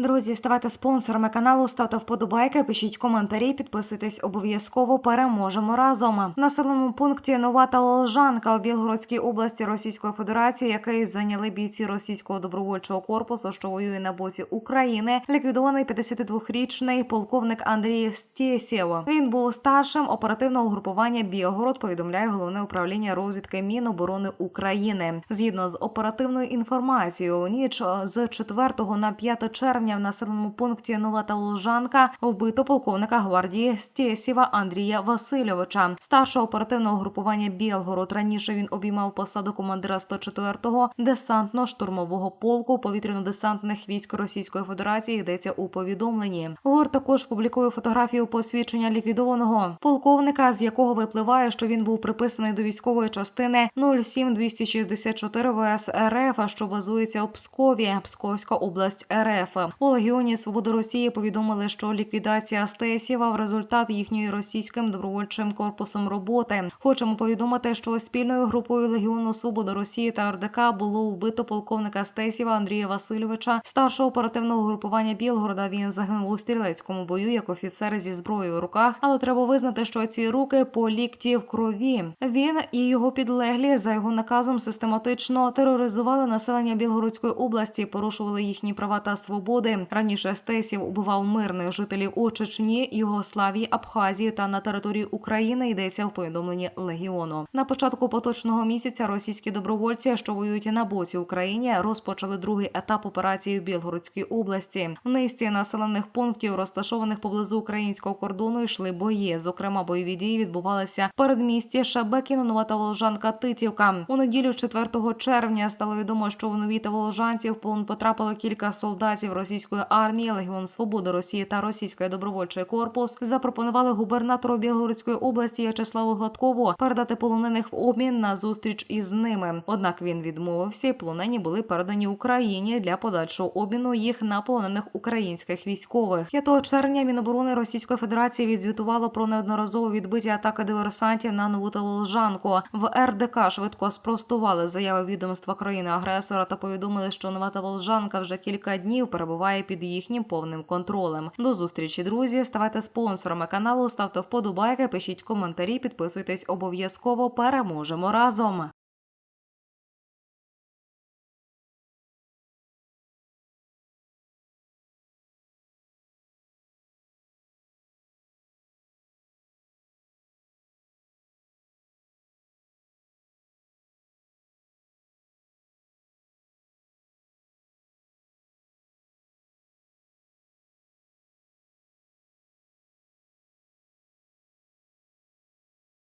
Друзі, ставайте спонсорами каналу, ставте вподобайки, пишіть коментарі, підписуйтесь обов'язково. Переможемо разом. Населеному пункті Нова та Волжанка у Білгородській області Російської Федерації, який зайняли бійці російського добровольчого корпусу, що воює на боці України, ліквідований 52-річний полковник Андрій Стєсєв. Він був старшим оперативного угрупування Білгород. Повідомляє головне управління розвідки Міноборони України. Згідно з оперативною інформацією, у ніч з 4 на 5 червня в населеному пункті Нова та вбито полковника гвардії Стєсєва Андрія Васильовича, старшого оперативного угрупування Білгород. Раніше він обіймав посаду командира 104-го десантно-штурмового полку повітряно-десантних військ Російської Федерації. Йдеться у повідомленні. ГУР також публікує фотографію посвідчення ліквідованого полковника, з якого випливає, що він був приписаний до військової частини 07264 ВС РФ, що базується у Пскові, Псковська область РФ. У Легіоні Свободи Росії повідомили, що ліквідація Стесєва в результат їхньої російським добровольчим корпусом роботи. Хочемо повідомити, що спільною групою Легіону Свободи Росії та РДК було вбито полковника Стесєва Андрія Васильовича, старшого оперативного групування Білгорода. Він загинув у стрілецькому бою як офіцер зі зброєю в руках. Але треба визнати, що ці руки по лікті в крові. Він і його підлеглі за його наказом систематично тероризували населення Білгородської області, порушували їхні права та свободи. Раніше Стесів убивав мирних жителів у Чечні, Югославії, Абхазії та на території України. Йдеться в повідомленні Легіону. На початку поточного місяця російські добровольці, що воюють на боці України, розпочали другий етап операції в Білгородській області. В низці населених пунктів, розташованих поблизу українського кордону, йшли бої. Зокрема, бойові дії відбувалися в передмісті Шебекіно, Нова та Волжанка Титівка. У неділю 4 червня стало відомо, що в нові та Волжанці в полон потрапило кілька солдатів російської армії, Легіон Свободи Росії та Російський добровольчий корпус. Запропонували губернатору Білгородської області В'ячеславу Гладкову передати полонених в обмін на зустріч із ними. Однак він відмовився, і полонені були передані Україні для подальшого обміну їх на полонених українських військових. 5 червня Міноборони Російської Федерації відзвітувало про неодноразово відбиті атаки диверсантів на нову та Волжанку. В РДК швидко спростували заяви відомства країни-агресора та повідомили, що нова та Волжанка вже кілька днів перебуває під їхнім повним контролем. До зустрічі, друзі. Ставайте спонсорами каналу, ставте вподобайки, пишіть коментарі, підписуйтесь обов'язково. Переможемо разом.